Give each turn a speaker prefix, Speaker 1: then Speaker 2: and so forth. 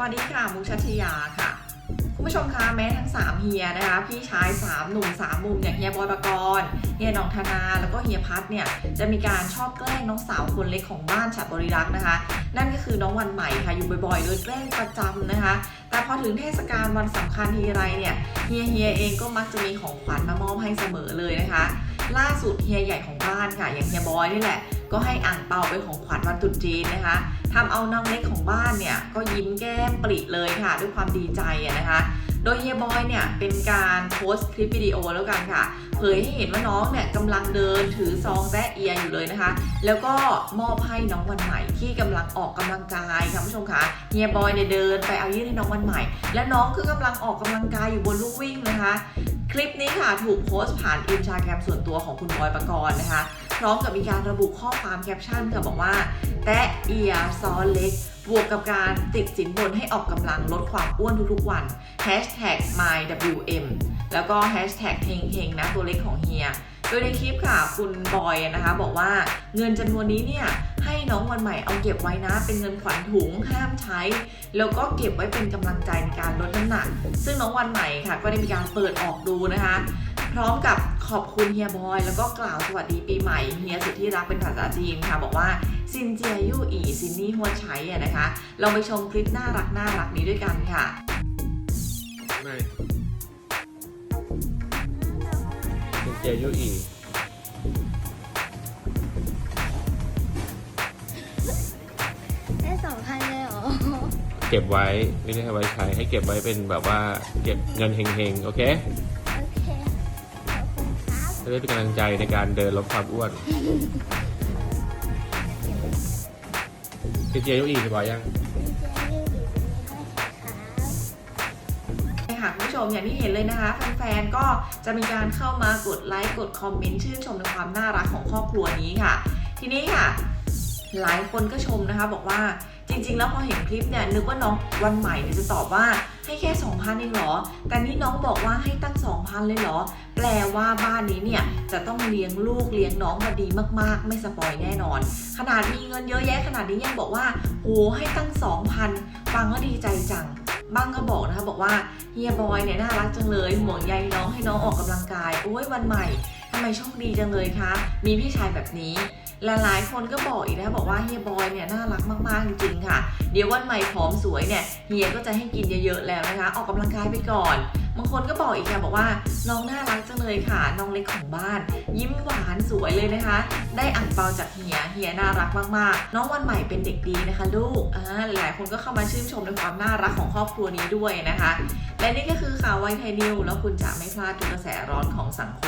Speaker 1: วัสดีค่ะมุกชัชยาค่ะ คุณผู้ชมคะแม้ทั้ง 3 เฮียนะคะ พี่ชาย 3 หนุ่ม 3 มุมอย่างเฮียบอยปกรณ์เฮียหนองธนา แล้วก็เฮียพัทเนี่ย จะมีการชอบแกล้งน้องสาวคนเล็กของบ้านฉัดบริรักษ์นะคะ นั่นก็คือน้องวันใหม่ค่ะ อยู่บ่อยๆ โดยแกล้งประจำนะคะ แต่พอถึงเทศกาลวันสำคัญทีไรเนี่ย เฮียเฮียเองก็มักจะมีของขวัญมามอบให้เสมอเลยนะคะ ล่าสุดเฮียใหญ่ของบ้านค่ะ อย่างเฮียบอยนี่แหละ ก็ให้อ่างเปาเป็นของขวัญวันตรุษจีนนะคะทำเอาน้องเล็กของบ้านเนี่ยก็ยิ้มแก้มปริเลยค่ะ ด้วยความดีใจนะคะ โดยเฮียบอยเนี่ยเป็นการโพสต์คลิปวิดีโอแล้วกันค่ะ เผยให้เห็นว่าน้องเนี่ยกำลังเดินถือซองแซะเอียอยู่เลยนะคะ แล้วก็มอบให้น้องวันใหม่ที่กำลังออกกำลังกายค่ะผู้ชมคะเฮียบอยเนี่ยเดินไปเอายื่นให้น้องวันใหม่ และน้องคือกำลังออกกำลังกายอยู่บนลู่วิ่งนะคะคลิปนี้ค่ะถูกโพสต์ผ่านอินสตาแกรมส่วนตัวของคุณบอยปรกรณ์นะคะ พร้อมกับมีการระบุข้อความแคปชั่นค่ะบอกว่า แตะเอียซอเล็กบวกกับการติดสินบนให้ออกกำลังลดความอ้วนทุกๆวัน Hashtag mywm แล้วก็ Hashtag เฮงเฮงนะตัวเล็กของเฮีย โดยในคลิปค่ะคุณบอยนะคะ บอกว่าเงินจำนวนนี้เนี่ยให้น้องวันใหม่เอาเก็บไว้นะ เป็นเงินขวัญถุงห้ามใช้ แล้วก็เก็บไว้เป็นกำลังใจในการลดน้ำหนัก ซึ่งน้องวันใหม่ค่ะ ก็ได้มีการเปิดออกดูนะคะ พร้อมกับขอบคุณเฮียบอย แล้วก็กล่าวสวัสดีปีใหม่เฮียสุดที่รักเป็นภาษาจีนค่ะ บอกว่าซินเจียยู่อีซินนี่หัวใช้อะนะคะเราไปชมคลิปน่ารักน่ารักนี้ด้วยกันค่ะ
Speaker 2: ไม่เป็นเจยุอี
Speaker 3: ได้สองพันเลยเหรอ
Speaker 2: เก็บไว้ไม่ได้ให้ไว้ใช้ให้เก็บไว้เป็นแบบว่าเก็บเงินเฮงๆ โอเค จะได้เป็นกำลังใจในการเดินลดความอ้วนเป็นเจยุอีจะบอกยัง
Speaker 3: ดีเจยูดีด้วยครับ
Speaker 1: ค่ะคุณผู้ชมอย่างที่เห็นเลยนะคะแฟนๆก็จะมีการเข้ามากดไลค์กดคอมเมนต์ชื่นชมในความน่ารักของครอบครัวนี้ค่ะ ทีนี้ค่ะ หลายคนก็ชมนะคะบอกว่าจ ริง ๆ แล้วพอเห็นคลิปเนี่ยนึกว่าน้องวันใหม่เนี่ยจะตอบว่าให้แค่ 2,000เองเหรอ แต่นี่น้องบอกว่าให้ตั้ง 2,000 เลยเหรอ แปลว่าบ้านนี้เนี่ยจะต้องเลี้ยงลูกเลี้ยงน้องมาดีมากๆ ไม่สปอยแน่นอน ขนาดมีเงินเยอะแยะขนาดนี้ยังบอกว่าโหให้ตั้ง 2,000 ฟังก็ดีใจจังบ้างก็บอกนะคะบอกว่าเฮียบอยเนี่ยน่ารักจังเลยห่วงใยน้องให้น้องออกกำลังกาย โอ้ยวันใหม่ทำไมโชคดีจังเลยคะ มีพี่ชายแบบนี้ ลหลายคนก็บอกอีกนะบอกว่าเฮียบอยเนี่ยน่ารักมากๆจริงๆค่ะ เดี๋ยววันใหม่ผอมสวยเนี่ยเฮียก็จะให้กินเยอะๆแล้วนะคะ ออกกำลังกายไปก่อนบางคนก็บอกอีกค่ะบอกว่าน้องน่ารักจังเลยค่ะ น้องเล็กของบ้าน ยิ้มหวานสวยเลยนะคะ ได้อ่างเปาจากเฮียเฮียน่ารักมากๆ น้องวันใหม่เป็นเด็กดีนะคะ ลูกอ่าหลายคนก็เข้ามาชื่นชมในความน่ารักของครอบครัวนี้ด้วยนะคะ และนี่ก็คือข่าวไวไทยนิวแล้วคุณจะไม่พลาดทุกกระแสร้อนของสังคม